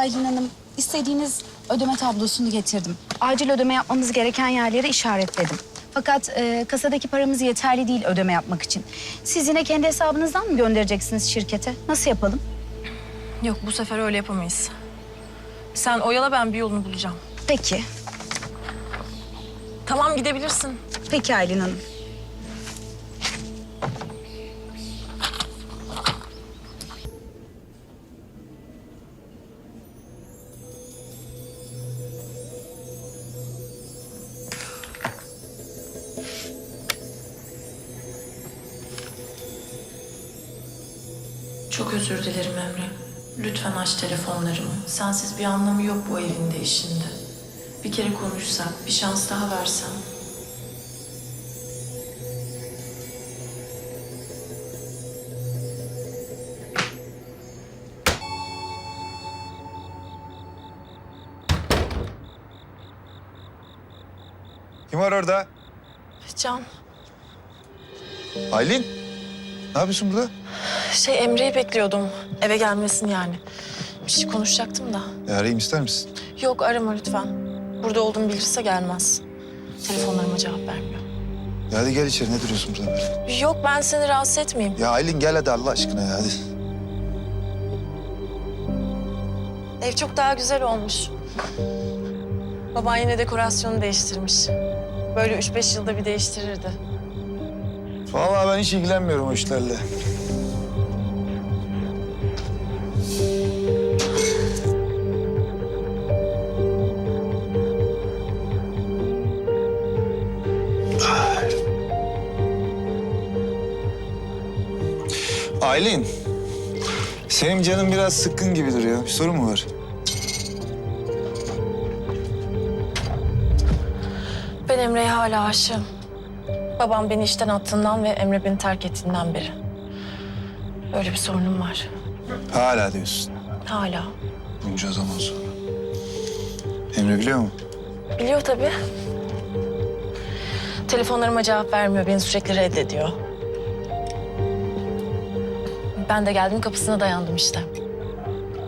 Aylin Hanım, istediğiniz ödeme tablosunu getirdim. Acil ödeme yapmamız gereken yerleri işaretledim. Fakat e, kasadaki paramız yeterli değil ödeme yapmak için. Siz yine kendi hesabınızdan mı göndereceksiniz şirkete? Nasıl yapalım? Yok bu sefer öyle yapamayız. Sen oyala ben bir yolunu bulacağım. Peki, Tamam gidebilirsin. peki Aylin Hanım. Çok özür dilerim Emre. Lütfen aç telefonlarımı. Sensiz bir anlamı yok bu evin değişinde. Bir kere konuşsak, bir şans daha versen. Kim var orada? Can, Aylin. Ne yapıyorsun burada? Şey Emre'yi bekliyordum. Eve gelmesini yani. Bir şey konuşacaktım da. Ya arayayım ister misin? Yok arama lütfen. Burada olduğumu bilirse gelmez. Telefonlarıma cevap vermiyor. Ya hadi gel içeri ne duruyorsun burada böyle? Yok ben seni rahatsız etmeyeyim. Ya Aylin gel hadi Allah aşkına ya hadi. Ev çok daha güzel olmuş. Baban yine dekorasyonu değiştirmiş. Böyle üç beş yılda bir değiştirirdi. Vallahi ben hiç ilgilenmiyorum o işlerle. Aylin. Senin canın biraz sıkkın gibi duruyor. Bir sorun mu var? Ben Emre'ye hala aşığım. Babam beni işten attığından ve Emre beni terk ettiğinden beri. Öyle bir sorunum var. Hala diyorsun. Hala. Bunca zaman sonra. Emre biliyor mu? Biliyor tabii. Telefonlarıma cevap vermiyor. Beni sürekli reddediyor. Ben de geldim kapısına dayandım işte.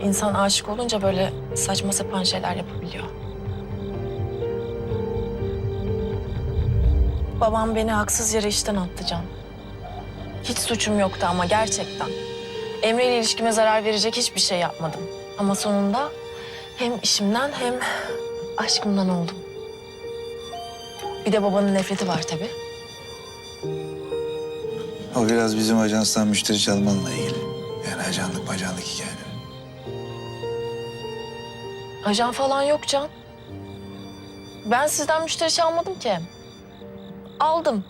İnsan aşık olunca böyle saçma sapan şeyler yapabiliyor. Babam beni haksız yere işten attı Can. Hiç suçum yoktu ama gerçekten. Emre ile ilişkime zarar verecek hiçbir şey yapmadım. Ama sonunda hem işimden hem aşkımdan oldum. Bir de babanın nefreti var tabii. O biraz bizim ajanstan müşteri çalmanla ilgili. Ajanlık bacanlık hikaye. Ajan falan yok Can. Ben sizden müşteri çalmadım ki. Aldım.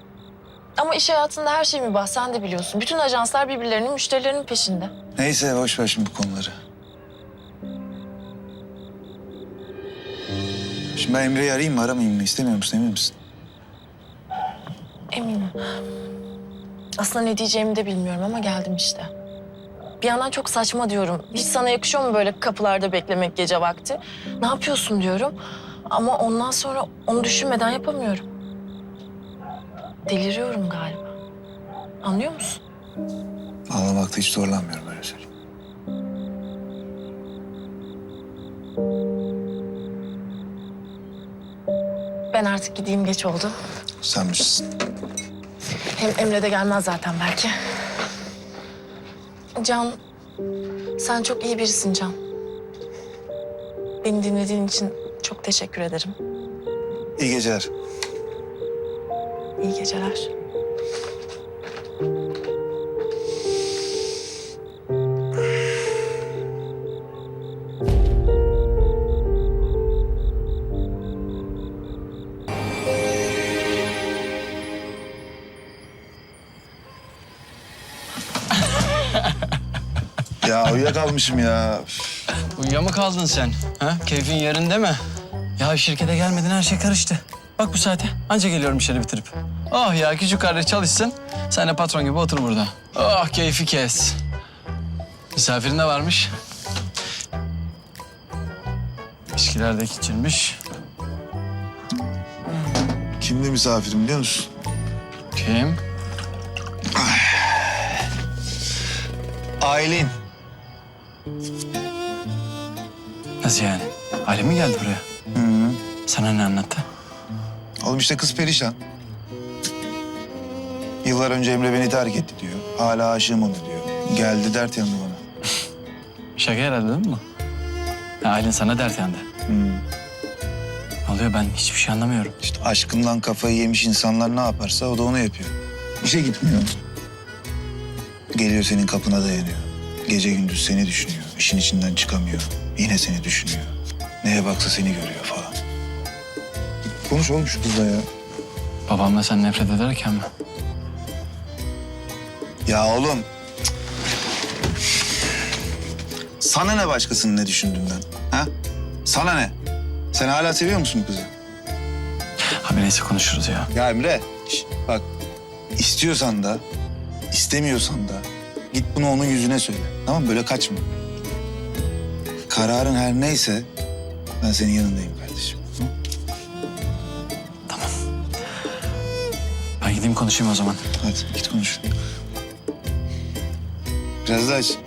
Ama iş hayatında her şey mübah sen de biliyorsun. Bütün ajanslar birbirlerinin müşterilerinin peşinde. Neyse boş ver şimdi bu konuları. Şimdi ben Emre'yi arayayım mı aramayayım mı? İstemiyor musun emin misin? Eminim. Aslında ne diyeceğimi de bilmiyorum ama geldim işte. Bir yandan çok saçma diyorum. Hiç sana yakışıyor mu böyle kapılarda beklemek gece vakti? Ne yapıyorsun diyorum. Ama ondan sonra onu düşünmeden yapamıyorum. Deliriyorum galiba. Anlıyor musun? Anlamakta hiç zorlanmıyorum öyle söyleyeyim. Ben artık gideyim geç oldu. Sen bilirsin. Hem Emre de gelmez zaten belki. Can, sen çok iyi birisin Can. Beni dinlediğin için çok teşekkür ederim. İyi geceler. İyi geceler. Ya uyuyakalmışım ya. Uyuya mı kaldın sen? Ha? Keyfin yerinde mi? Ya şirkete gelmeden her şey karıştı. Bak bu saate anca geliyorum işleri bitirip. Oh ya küçük kardeş çalışsın. Sen de patron gibi otur burada. Oh keyfi kes. Misafirin de varmış. İçkiler de içilmiş. Kimdi misafirim biliyor musun? Kim? Aylin. Nasıl yani? Aile mi geldi buraya? Hı. Sana ne anlattı? Oğlum işte kız perişan. Yıllar önce Emre beni terk etti diyor. Hala aşığım ona diyor. Geldi dert yandı bana. Şaka herhalde değil mi? Ha, ailen sana dert yandı. Hı. Ne oluyor ben hiçbir şey anlamıyorum. İşte aşkından kafayı yemiş insanlar ne yaparsa o da onu yapıyor. İşe gitmiyor. Geliyor senin kapına dayanıyor. Gece gündüz seni düşünüyor. İşin içinden çıkamıyor. Yine seni düşünüyor. Neye baksa seni görüyor falan. Konuş oğlum şu kızla ya. Babamla sen nefret ederken mi? Ya oğlum. cık. Sana ne başkasının ne düşündüğünden? Ha? Sana ne? Sen hala seviyor musun kızı? Abi neyse konuşuruz ya. Ya Emre, şş, bak istiyorsan da, istemiyorsan da git bunu onun yüzüne söyle. Tamam mı? Böyle kaçma. Kararın her neyse ben senin yanındayım kardeşim. Hı? Ben gideyim konuşayım o zaman. Hadi git konuş. Biraz daha aç.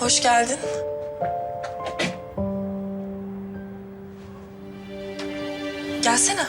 Hoş geldin. Gelsene.